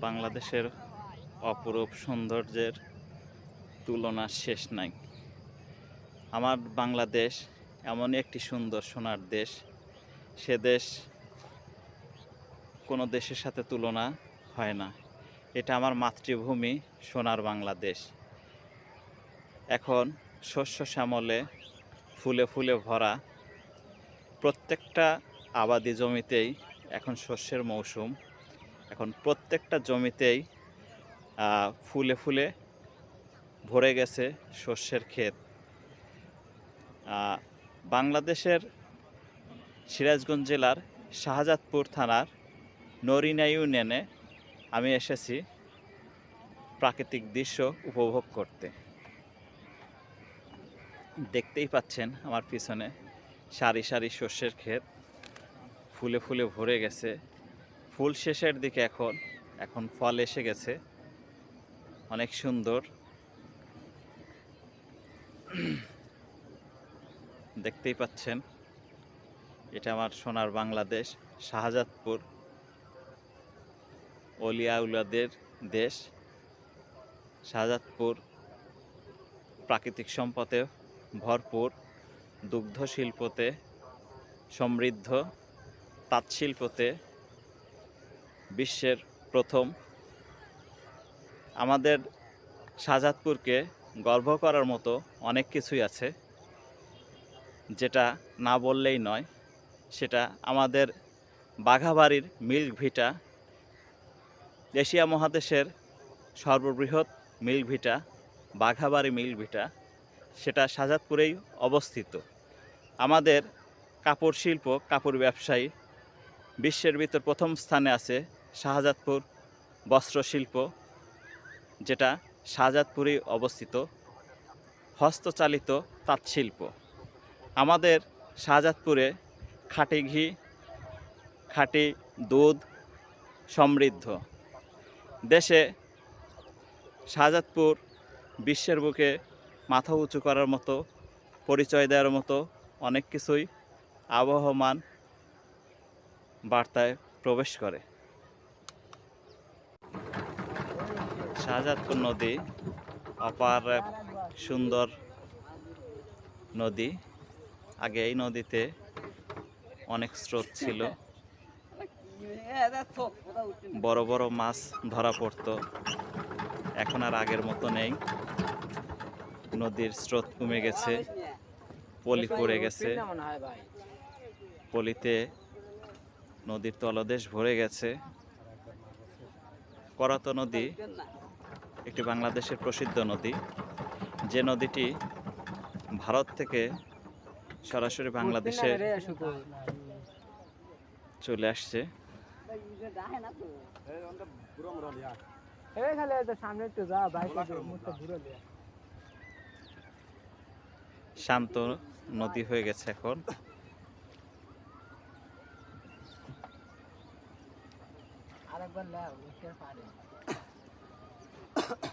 বাংলাদেশের অপরূপ সৌন্দর্যের তুলনা শেষ নাই। আমার বাংলাদেশ এমনই একটি সুন্দর সোনার দেশ। সে দেশ কোনো দেশের সাথে তুলনা হয় না। এটা আমার মাতৃভূমি, সোনার বাংলাদেশ। এখন শস্য শ্যামলে ফুলে ফুলে ভরা প্রত্যেকটা আবাদি জমিতেই এখন শস্যের মৌসুম। এখন প্রত্যেকটা জমিতেই ফুলে ফুলে ভরে গেছে শস্যের ক্ষেত। বাংলাদেশের সিরাজগঞ্জ জেলার শাহজাদপুর থানার নরিনা ইউনিয়নে আমি এসেছি প্রাকৃতিক দৃশ্য উপভোগ করতে। দেখতেই পাচ্ছেন আমার পিছনে সারি সারি শস্যের ক্ষেত, ফুলে ফুলে ভরে গেছে ফুল শেষের দিকে এখন এখন ফল এসে গেছে। অনেক সুন্দর। দেখতেই পাচ্ছেন, এটা আমার সোনার বাংলাদেশ, শাহজাদপুর অলিয়াউলাদের দেশ, শাহজাদপুর, প্রাকৃতিক সম্পদে ভরপুর, দুগ্ধ শিল্পতে সমৃদ্ধ, তাঁত শিল্পতে বিশ্বের প্রথম। আমাদের শাহজাদপুরকে গর্ব করার মতো অনেক কিছুই আছে, যেটা না বললেই নয়। সেটা আমাদের বাঘাবাড়ির মিল্ক ভিটা, এশিয়া মহাদেশের সর্ববৃহৎ মিল্ক ভিটা, বাঘাবাড়ি মিল্ক ভিটা, সেটা শাহজাদপুরেই অবস্থিত। আমাদের কাপড় শিল্প, কাপড় ব্যবসায়ী বিশ্বের ভিতর প্রথম স্থানে আছে শাহজাদপুর বস্ত্র শিল্প, যেটা শাহজাদপুরেই অবস্থিত, হস্তচালিত তাঁত শিল্প আমাদের শাহজাদপুরে খাঁটি ঘি, খাঁটি দুধ সমৃদ্ধ। দেশে শাহজাদপুর বিশ্বের বুকে মাথা উঁচু করার মতো, পরিচয় দেওয়ার মতো অনেক কিছুই আবহমান বার্তায় প্রবেশ করে। শাহজাদপুর নদী, অপার সুন্দর নদী। আগে এই নদীতে অনেক স্রোত ছিল। বড় বড় মাছ ধরা পড়তো। এখন আর আগের মতো নেই। নদীর স্রোত কমে গেছে। পলি পড়ে গেছে। পলিতে নদীর তলদেশ ভরে গেছে। করাত নদী একটি বাংলাদেশের প্রসিদ্ধ নদী। যে নদীটি ভারত থেকে সরাসরি বাংলাদেশে চলে আসছে। শান্ত নদী হয়ে গেছে এখন। আরেকবার 咳 咳